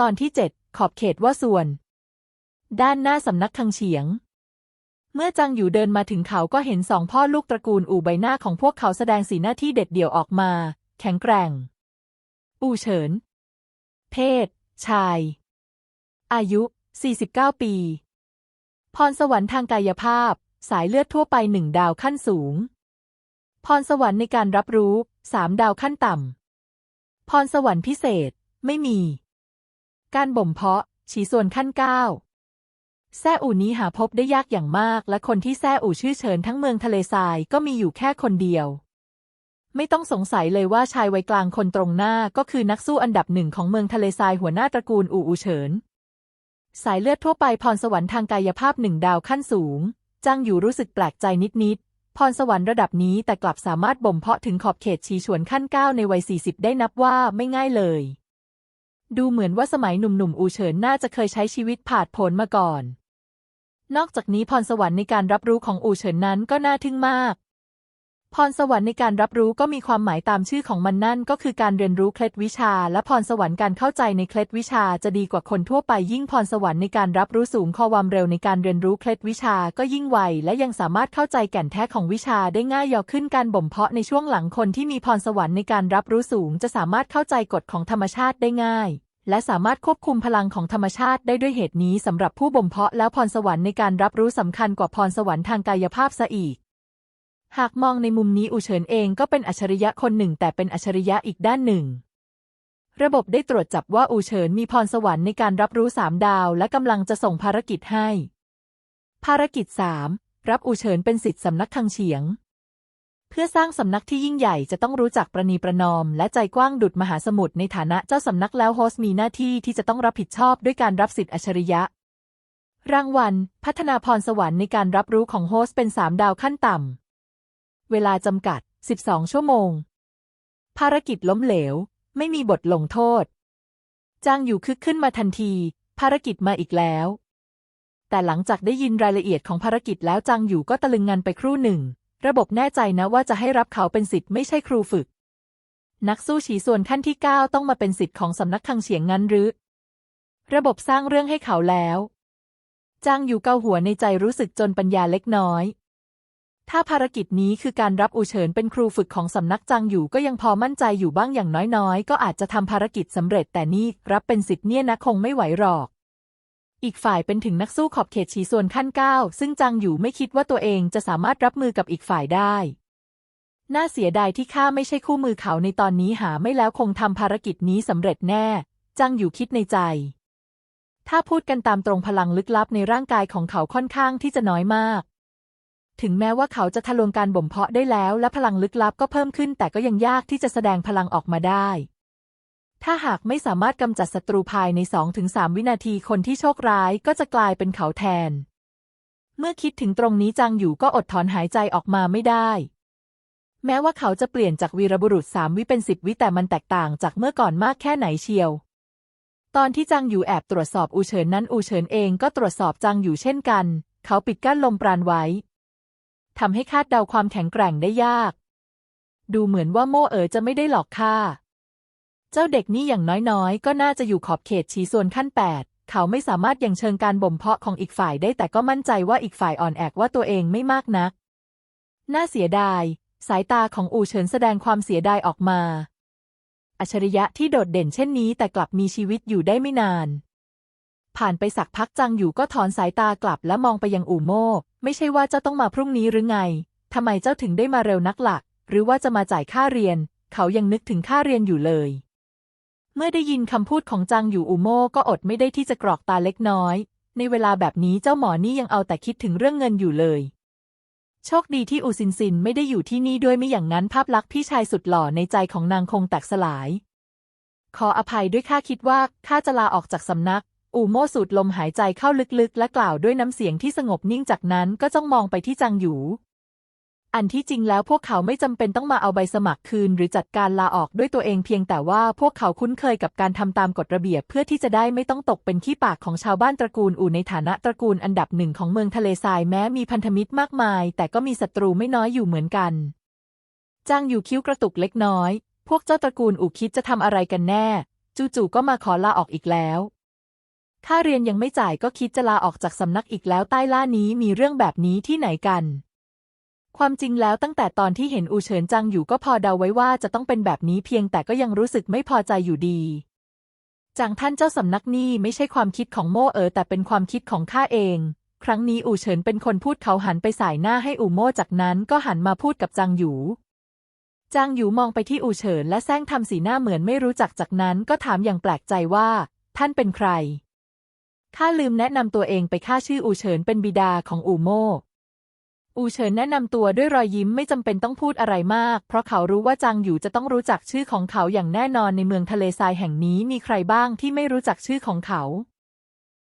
ตอนที่เจ็ดขอบเขตว่าส่วน ด้านหน้าสำนักคังเฉียง เมื่อจังอยู่เดินมาถึงเขาก็เห็นสองพ่อลูกตระกูลอู่ใบหน้าของพวกเขาแสดงสีหน้าที่เด็ดเดี่ยวออกมา แข็งแกร่ง อู่เฉิน เพศ ชาย อายุ 49 ปี พรสวรรค์ทางกายภาพ สายเลือดทั่วไปหนึ่งดาวขั้นสูง พรสวรรค์ในการรับรู้สามดาวขั้นต่ำพรสวรรค์พิเศษ ไม่มี การบ่มเพาะ ฉีส่วนขั้นเก้าแซ่อู่นี้หาพบได้ยากอย่างมาก และคนที่แซ่อู่ชื่อเฉินทั้งเมืองทะเลทรายก็มีอยู่แค่คนเดียว ไม่ต้องสงสัยเลยว่าชายวัยกลางคนตรงหน้าก็คือนักสู้อันดับหนึ่งของเมืองทะเลทรายหัวหน้าตระกูลอู่อูเฉิน สายเลือดทั่วไปพรสวรรค์ทางกายภาพหนึ่งดาวขั้นสูงจังอยู่รู้สึกแปลกใจนิด ๆ พรสวรรค์ระดับนี้แต่กลับสามารถบ่มเพาะถึงขอบเขตชีฉวนขั้นเก้าในวัย 40 ได้นับว่าไม่ง่ายเลย ดูเหมือนว่าสมัยหนุ่มๆ อูเฉินน่าจะเคยใช้ชีวิตผาดโผนมาก่อน นอกจากนี้พรสวรรค์ในการรับรู้ของอูเฉินนั้นก็น่าทึ่งมาก พรสวรรค์ในการรับรู้ก็มีความหมายตามชื่อของมันนั่นก็คือการเรียนรู้เคล็ดวิชา และพรสวรรค์การเข้าใจในเคล็ดวิชาจะดีกว่าคนทั่วไปยิ่งพรสวรรค์ในการรับรู้สูงความเร็วในการเรียนรู้เคล็ดวิชาก็ยิ่งไวและยังสามารถเข้าใจแก่นแท้ของวิชาได้ง่ายยอขึ้นการบ่มเพาะในช่วงหลังคนที่มีพรสวรรค์ในการรับรู้สูง จะสามารถเข้าใจกฎของธรรมชาติได้ง่าย และสามารถควบคุมพลังของธรรมชาติได้ด้วยเหตุนี้สำหรับผู้บ่มเพาะแล้วพรสวรรค์ในการรับรู้สำคัญกว่าพรสวรรค์ทางกายภาพซะอีก หากมองในมุมนี้อูเฉินเองก็เป็นอัจฉริยะคนหนึ่ง แต่เป็นอัจฉริยะอีกด้านหนึ่ง ระบบได้ตรวจจับว่าอูเฉินมีพรสวรรค์ในการรับรู้สามดาว และกำลังจะส่งภารกิจให้ ภารกิจสามรับอูเฉินเป็นสิทธิสำนักทางเฉียง พื่อสร้างสำนักที่ยิ่งใหญ่จะต้องรู้จักประนีประนอม และใจกว้างดุดมหาสมุทรในฐานะเจ้าสำนักแล้วโฮสต์มีหน้าที่ที่จะต้องรับผิดชอบด้วยการรับสิทธิอัจฉริยะ รางวัล พัฒนาพรสวรรค์ในการรับรู้ของโฮสต์เป็นสามดาวขั้นต่ำ เวลาจำกัด 12 ชั่วโมง ภารกิจล้มเหลว ไม่มีบทลงโทษ จางอยู่คึกขึ้นมาทันที ภารกิจมาอีกแล้ว แต่หลังจากได้ยินรายละเอียดของภารกิจแล้วจางอยู่ก็ตะลึงงันไปครู่หนึ่ง ระบบแน่ใจนะว่าจะให้รับเขาเป็นสิทธิ์ไม่ใช่ครูฝึก นักสู้ฉีส่วนขั้นที่ 9 ต้องมาเป็นสิทธิ์ของสำนักคังเฉียงงั้นหรือ ระบบสร้างเรื่องให้เขาแล้วจางอยู่เกาหัวในใจรู้สึกจนปัญญาเล็กน้อย ถ้าภารกิจนี้คือการรับอูเฉินเป็นครูฝึกของสำนักจางอยู่ก็ยังพอมั่นใจอยู่บ้างอย่างน้อยๆ ก็อาจจะทำภารกิจสำเร็จแต่นี่รับเป็นสิทธิ์เนี่ยนะคงไม่ไหวหรอก อีกฝ่ายเป็นถึงนักสู้ขอบเขตฉีส่วนขั้นเก้าซึ่งจางอยู่ไม่คิดว่าตัวเองจะสามารถรับมือกับอีกฝ่ายได้ น่าเสียดายที่ข้าไม่ใช่คู่มือเขาในตอนนี้หาไม่แล้วคงทำภารกิจนี้สำเร็จแน่จางอยู่คิดในใจ ถ้าพูดกันตามตรงพลังลึกลับในร่างกายของเขาค่อนข้างที่จะน้อยมาก ถึงแม้ว่าเขาจะทะลวงการบ่มเพาะได้แล้ว และพลังลึกลับก็เพิ่มขึ้น แต่ก็ยังยากที่จะแสดงพลังออกมาได้ ถ้าหากไม่สามารถกำจัดศัตรูภายใน 2-3 วินาทีคนที่โชคร้ายก็จะกลายเป็นเขาแทน เมื่อคิดถึงตรงนี้จางอยู่ก็อดถอนหายใจออกมาไม่ได้ แม้ว่าเขาจะเปลี่ยนจากวีรบุรุษสามวิเป็นสิบวิแต่มันแตกต่างจากเมื่อก่อนมากแค่ไหนเชียว ตอนที่จางอยู่แอบตรวจสอบอูเฉินนั้นอูเฉินเองก็ตรวจสอบจางอยู่เช่นกัน เขาปิดกั้นลมปราณไว้ทำให้คาดเดาความแข็งแกร่งได้ยาก ดูเหมือนว่าโม่เอ๋อจะไม่ได้หลอกข้า เจ้าเด็กนี่อย่างน้อยๆ ก็น่าจะอยู่ขอบเขตชี้ส่วนขั้นแปดเขาไม่สามารถยังเชิงการบ่มเพาะของอีกฝ่ายได้แต่ก็มั่นใจว่าอีกฝ่ายอ่อนแอกว่าตัวเองไม่มากนัก น่าเสียดาย สายตาของอูเฉินแสดงความเสียดายออกมา อัจฉริยะที่โดดเด่นเช่นนี้แต่กลับมีชีวิตอยู่ได้ไม่นาน ผ่านไปสักพักจังอยู่ก็ถอนสายตากลับและมองไปยังอู่โม่ ไม่ใช่ว่าเจ้าต้องมาพรุ่งนี้หรือไงทำไมเจ้าถึงได้มาเร็วนักหลัก หรือว่าจะมาจ่ายค่าเรียน เขายังนึกถึงค่าเรียนอยู่เลย เมื่อได้ยินคำพูดของจังอยู่อูโม่ก็อดไม่ได้ที่จะกรอกตาเล็กน้อย ในเวลาแบบนี้เจ้าหมอนี่ยังเอาแต่คิดถึงเรื่องเงินอยู่เลย โชคดีที่อูซินซินไม่ได้อยู่ที่นี่ด้วยไม่อย่างนั้นภาพลักษณ์พี่ชายสุดหล่อในใจของนางคงแตกสลาย ขออภัยด้วยข้าคิดว่าข้าจะลาออกจากสำนัก อูโม่สูดลมหายใจเข้าลึกๆ และกล่าวด้วยน้ำเสียงที่สงบนิ่งจากนั้นก็จ้องมองไปที่จังหยู่ อันที่จริงแล้วพวกเขาไม่จำเป็นต้องมาเอาใบสมัครคืน หรือจัดการลาออกด้วยตัวเองเพียงแต่ว่าพวกเขาคุ้นเคยกับการทำตามกฎระเบียบ เพื่อที่จะได้ไม่ต้องตกเป็นขี้ปากของชาวบ้านตระกูลอูในฐานะตระกูลอันดับหนึ่งของเมืองทะเลทรายแม้มีพันธมิตรมากมาย แต่ก็มีศัตรูไม่น้อยอยู่เหมือนกัน จ้างอยู่คิ้วกระตุกเล็กน้อย พวกเจ้าตระกูลอูคิดจะทำอะไรกันแน่ จู่ๆก็มาขอลาออกอีกแล้วค่าเรียนยังไม่จ่ายก็คิดจะลาออกจากสำนักอีกแล้วใต้ล่านี้มีเรื่องแบบนี้ที่ไหนกัน ความจริงแล้วตั้งแต่ตอนที่เห็นอูเฉินจังอยู่ก็พอเดาไว้ว่าจะต้องเป็นแบบนี้เพียงแต่ก็ยังรู้สึกไม่พอใจอยู่ดีจังท่านเจ้าสำนักนี่ไม่ใช่ความคิดของโม่เอ๋อแต่เป็นความคิดของข้าเอง ครั้งนี้อูเฉินเป็นคนพูดเขาหันไปสายหน้าให้อูโม่จากนั้นก็หันมาพูดกับจางหยูจางหยูมองไปที่อูเฉินและแซงทำสีหน้าเหมือนไม่รู้จักจากนั้นก็ถามอย่างแปลกใจว่า ท่านเป็นใครข้าลืมแนะนำตัวเองไปข้าชื่ออูเฉินเป็นบิดาของอูโม่ อูเฉินแนะนำตัวด้วยรอยยิ้มไม่จำเป็นต้องพูดอะไรมาก เพราะเขารู้ว่าจางอยู่จะต้องรู้จักชื่อของเขาอย่างแน่นอนในเมืองทะเลทรายแห่งนี้มีใครบ้างที่ไม่รู้จักชื่อของเขา